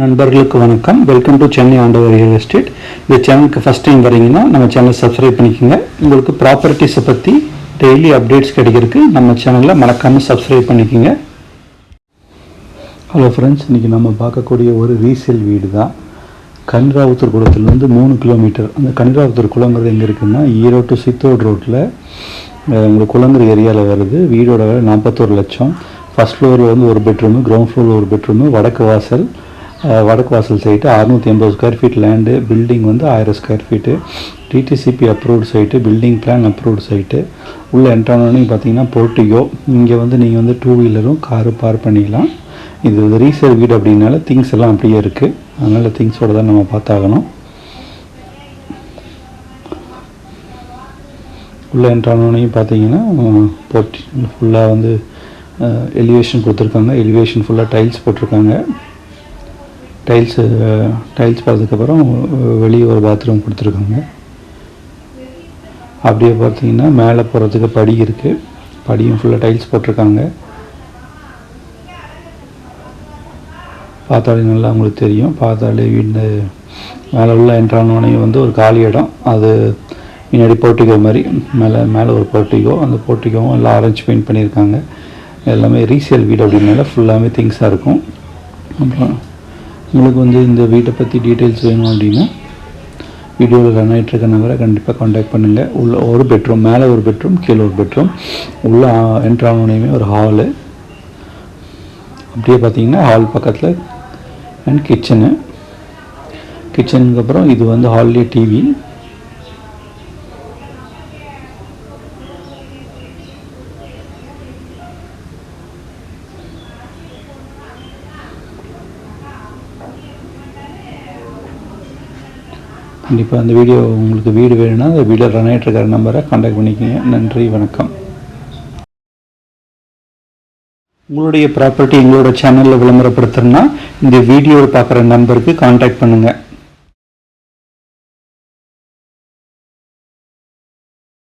நண்பர்களுக்கு வணக்கம். Welcome to Chennai ஆண்டவர் ரியல் எஸ்டேட் இந்த சேனலுக்கு ஃபஸ்ட் டைம் வரீங்கன்னா நம்ம சேனல் சப்ஸ்கிரைப் பண்ணிக்கோங்க. உங்களுக்கு ப்ராப்பர்ட்டிஸை பற்றி டெய்லி அப்டேட்ஸ் கிடைக்கிறதுக்கு நம்ம சேனலில் மறக்காமல் சப்ஸ்கிரைப் பண்ணிக்கோங்க. ஹலோ ஃப்ரெண்ட்ஸ் இன்றைக்கி நம்ம பார்க்கக்கூடிய ஒரு ரீசேல் வீடு தான் கனிராவுத்தூர் குளத்துலேருந்து மூணு கிலோமீட்டர் அந்த கனிராவுத்தூர் குளங்கிறது எங்கே இருக்குன்னா ஈரோடு டு சித்தோடு ரோட்டில் உங்களுக்கு குளங்கர் ஏரியாவில் வருது. வீடோட வேலை நாற்பத்தோரு லட்சம். ஃபஸ்ட் ஃப்ளோரில் வந்து ஒரு பெட்ரூமு கிரவுண்ட் ஃப்ளோரில் ஒரு பெட்ரூமு வடக்கு வாசல் வடக்கு வாசல் சைட்டு அறுநூற்றி எண்பது ஸ்கொயர் ஃபீட் லேண்டு பில்டிங் வந்து ஆயிரம் square feet DTCP approved site building plan approved site உள்ளே என்ட்ரானோன்னு பார்த்தீங்கன்னா போர்ட்டியோ இங்கே வந்து நீங்கள் வந்து டூ வீலரும் காரு பார்க் பண்ணிக்கலாம். இது வந்து ரீசேல் வீடு அப்படின்னால திங்ஸ் எல்லாம் அப்படியே இருக்குது அதனால் திங்ஸோடு தான் நம்ம பார்த்தாகணும். உள்ளே என்ட்ரானோனையும் பார்த்தீங்கன்னா போர்ட்டி ஃபுல்லாக வந்து எலிவேஷன் கொடுத்துருக்காங்க. எலிவேஷன் ஃபுல்லாக டைல்ஸ் போட்டிருக்காங்க. டைல்ஸு டைல்ஸ் பார்த்ததுக்கப்புறம் வெளியே ஒரு பாத்ரூம் கொடுத்துருக்காங்க. அப்படியே பார்த்தீங்கன்னா மேலே போகிறதுக்கு படி இருக்குது படியும் ஃபுல்லாக டைல்ஸ் போட்டிருக்காங்க. பார்த்தாலே நல்லா உங்களுக்கு தெரியும். பார்த்தாலே வீடு மேலே உள்ள என்ட்ரானோடனே வந்து ஒரு காலி இடம். அது முன்னாடி போர்ட்டிகோ மாதிரி மேலே மேலே ஒரு போர்ட்டிகோ. அந்த போர்ட்டிகோவும் எல்லாம் ஆரஞ்சு பெயிண்ட் பண்ணியிருக்காங்க. எல்லாமே ரீசேல் வீடு அப்படின்னால ஃபுல்லாமே திங்ஸாக இருக்கும். அப்புறம் உங்களுக்கு வந்து இந்த வீட்டை பற்றி டீட்டெயில்ஸ் வேணும் அப்படின்னா வீடியோவில் ரன் ஆகிட்டு இருக்க நம்பரை கண்டிப்பாக காண்டாக்ட் பண்ணுங்கள் உள்ள ஒரு பெட்ரூம் மேலே ஒரு பெட்ரூம் கீழே ஒரு பெட்ரூம் உள்ள என்ட்ரானோனையுமே ஒரு ஹாலு அப்படியே பார்த்தீங்கன்னா ஹால் பக்கத்தில் அண்ட் கிச்சனு கிச்சனுக்கு அப்புறம் இது வந்து ஹால்லேயே டிவி கண்டிப்பாக அந்த வீடியோ உங்களுக்கு வீடு வேணும்னா அந்த வீடியோ ரன் ஆகிட்டு இருக்கிற நம்பரை காண்டாக்ட் பண்ணிக்கோங்க. நன்றி வணக்கம். உங்களுடைய ப்ராப்பர்ட்டி எங்களோட சேனலில் விளம்பரப்படுத்துறதுனா இந்த வீடியோவை பார்க்குற நம்பருக்கு காண்டாக்ட் பண்ணுங்கள்